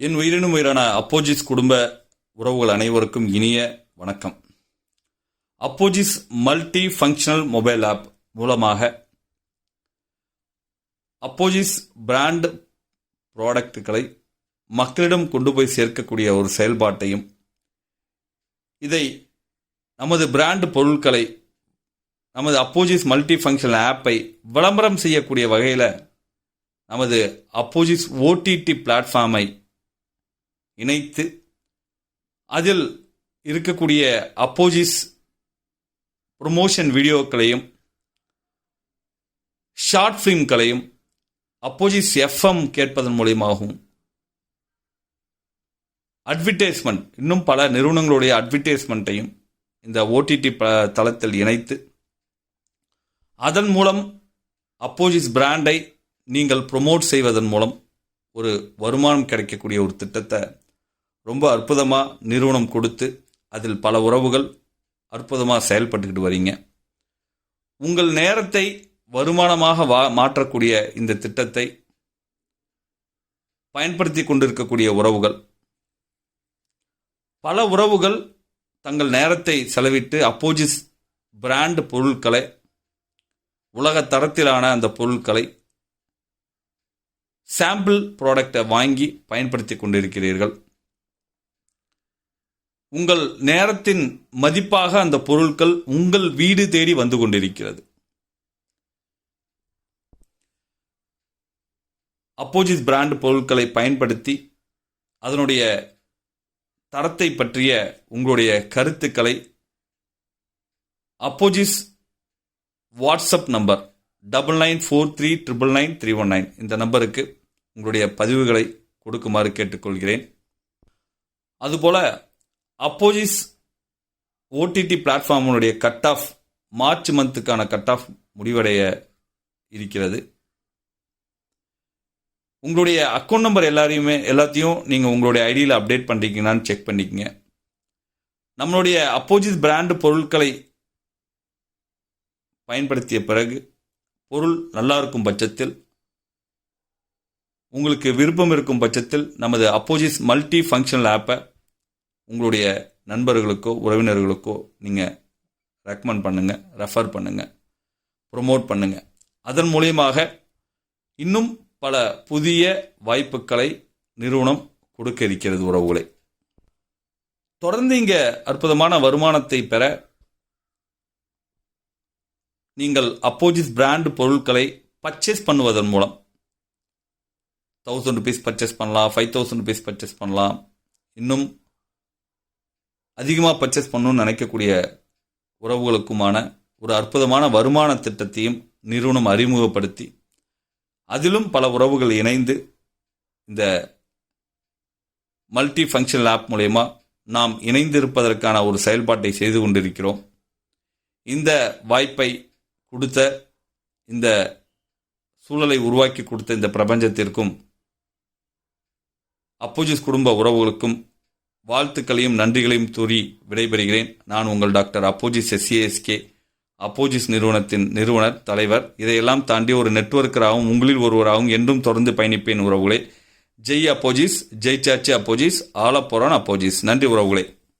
என் உயிரினும் உயிரான அப்போஜிஸ் குடும்ப உறவுகள் அனைவருக்கும் இனிய வணக்கம். அப்போஜிஸ் மல்டி ஃபங்க்ஷனல் மொபைல் ஆப் மூலமாக அப்போஜிஸ் பிராண்ட் ப்ராடக்ட்டுகளை மக்களிடம் கொண்டு போய் சேர்க்கக்கூடிய ஒரு செயல்பாட்டையும் இதை நமது பிராண்ட் பொருட்களை நமது அப்போஜிஸ் மல்டி ஃபங்க்ஷனல் ஆப்பை விளம்பரம் செய்யக்கூடிய வகையில் நமது அப்போஜிஸ் ஓடிடி பிளாட்ஃபார்மை இணைத்து அதில் இருக்கக்கூடிய அப்போஜிஸ் ப்ரொமோஷன் வீடியோக்களையும் ஷார்ட் ஃபிலிம்களையும் அப்போஜிஸ் எஃப்எம் கேட்பதன் மூலியமாகவும் அட்வர்டைஸ்மெண்ட் இன்னும் பல நிறுவனங்களுடைய அட்வர்டைஸ்மெண்ட்டையும் இந்த ஓடிடி தளத்தில் இணைத்து அதன் மூலம் அப்போஜிஸ் பிராண்டை நீங்கள் ப்ரொமோட் செய்வதன் மூலம் ஒரு வருமானம் கிடைக்கக்கூடிய ஒரு திட்டத்தை ரொம்ப அற்புதமாக நிறுவனம் கொடுத்து அதில் பல உறவுகள் அற்புதமாக செயல்பட்டுக்கிட்டு வரீங்க. உங்கள் நேரத்தை வருமானமாக வா மாற்றக்கூடிய இந்த திட்டத்தை பயன்படுத்தி கொண்டிருக்கக்கூடிய உறவுகள். பல உறவுகள் தங்கள் நேரத்தை செலவிட்டு அப்போஜிஸ் பிராண்ட் பொருட்களை உலக தரத்திலான அந்த பொருட்களை சாம்பிள் ப்ராடக்டை வாங்கி பயன்படுத்தி கொண்டிருக்கிறீர்கள். உங்கள் நேரத்தின் மதிப்பாக அந்த பொருட்கள் உங்கள் வீடு தேடி வந்து கொண்டிருக்கிறது. அப்போஜிஸ் பிராண்ட் பொருட்களை பயன்படுத்தி அதனுடைய தரத்தை பற்றிய உங்களுடைய கருத்துக்களை அப்போஜிஸ் WhatsApp number double nine four three triple nine three one nine இந்த நம்பருக்கு உங்களுடைய பதிவுகளை கொடுக்குமாறு கேட்டுக்கொள்கிறேன். அதுபோல் அப்போஜிஸ் ஓடிடி பிளாட்ஃபார்முடைய கட் ஆஃப் மார்ச் மந்த்துக்கான கட் ஆஃப் முடிவடைய இருக்கிறது. உங்களுடைய அக்கௌண்ட் நம்பர் எல்லாரையுமே எல்லாத்தையும் நீங்கள் உங்களுடைய ஐடியில் அப்டேட் பண்ணிருக்கீங்களான்னு செக் பண்ணிக்கங்க. நம்மளுடைய அப்போஜிஸ் பிராண்டு பொருட்களை பயன்படுத்திய பிறகு பொருள் நல்லா இருக்கும் பட்சத்தில் உங்களுக்கு விருப்பம் இருக்கும் பட்சத்தில் நமது அப்போஜிஸ் மல்டி ஃபங்க்ஷனல் ஆப்பை உங்களுடைய நண்பர்களுக்கோ உறவினர்களுக்கோ நீங்கள் ரெக்கமெண்ட் பண்ணுங்கள் ரெஃபர் பண்ணுங்கள் ப்ரொமோட் பண்ணுங்கள் அதன் மூலியமாக இன்னும் பல புதிய வாய்ப்புகளை நிறுவனம் கொடுக்க இருக்கிறது உறவுகளை. தொடர்ந்து இங்கே அற்புதமான வருமானத்தை பெற நீங்கள் அப்போஜிஸ் பிராண்ட் பொருட்களை பர்ச்சேஸ் பண்ணுவதன் மூலம் தௌசண்ட் ருபீஸ் பர்ச்சேஸ் பண்ணலாம் ஃபைவ் தௌசண்ட் ருபீஸ் பர்ச்சேஸ் பண்ணலாம். இன்னும் அதிகமாக பர்ச்சேஸ் பண்ணணும்னு நினைக்கக்கூடிய உறவுகளுக்குமான ஒரு அற்புதமான வருமான திட்டத்தையும் நிறுவனம் அறிமுகப்படுத்தி அதிலும் பல உறவுகள் இணைந்து இந்த மல்டி ஃபங்க்ஷனல் ஆப் மூலயமா நாம் இணைந்திருப்பதற்கான ஒரு செயல்பாட்டை செய்து கொண்டிருக்கிறோம். இந்த வாய்ப்பை கொடுத்த இந்த சூழலை உருவாக்கி கொடுத்த இந்த பிரபஞ்சத்திற்கும் அப்போஜிஸ் குடும்ப உறவுகளுக்கும் வாழ்த்துக்களையும் நன்றிகளையும் கூறி விடைபெறுகிறேன். நான் உங்கள் டாக்டர் அப்போஜிஸ் எஸ்சிஎஸ்கே அப்போஜிஸ் நிறுவனத்தின் நிறுவனர் தலைவர். இதையெல்லாம் தாண்டி ஒரு நெட்ஒர்க்கராகவும் உங்களில் ஒருவராகவும் என்றும் தொடர்ந்து பயணிப்பேன் உறவுகளே. ஜெய் அப்போஜிஸ் ஜெய் சாச்சி அப்போஜிஸ் ஆலப்போரான் அப்போஜிஸ். நன்றி உறவுகளே.